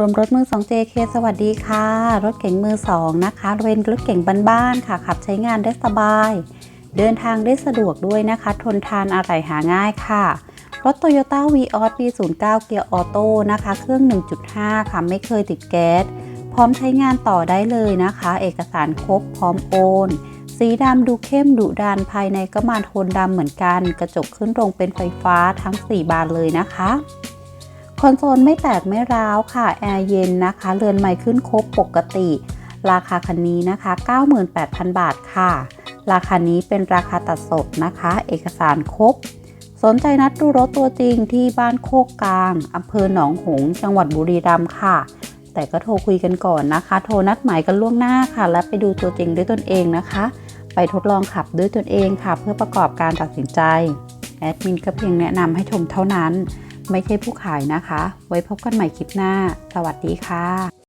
รวมรถมือ 2 JK สวัสดีค่ะ รถเก๋งมือ 2 นะคะเป็นรถเก๋งบ้านๆค่ะ ขับใช้งานได้สบาย เดินทางได้สะดวกด้วยนะคะ ทนทานอะไรหาง่ายค่ะ รถ Toyota Vios V09 เกียร์ออโต้นะคะ เครื่อง 1.5 ค่ะ ไม่เคยติดแก๊ส พร้อมใช้งานต่อได้เลยนะคะ เอกสารครบพร้อมโอน สีดำดูเข้มดุดันภายในก็มาโทนดำเหมือนกัน กระจกขึ้นตรงเป็นไฟฟ้าทั้ง 4 บานเลยนะคะ คอนโซลไม่แตกไม่ร้าวค่ะ แอร์เย็นนะคะ เรือนใหม่ขึ้นครบปกติ ราคาคันนี้นะคะ 98,000 บาทค่ะ ราคานี้เป็นราคาตัดสดนะคะ เอกสารครบ สนใจนัดดูรถตัวจริงที่บ้านโคกกลางอำเภอหนองหงส์จังหวัดบุรีรัมย์ค่ะ แต่ก็โทรคุยกันก่อนนะคะ โทรนัดหมายกันล่วงหน้าค่ะ และไปดูตัวจริงด้วยตนเองนะคะ ไปทดลองขับด้วยตนเองค่ะ เพื่อประกอบการตัดสินใจแอดมินก็เพียงแนะนำให้ชมเท่านั้น ไม่ใช่ผู้ขายนะคะ ไว้พบกันใหม่คลิปหน้า สวัสดีค่ะ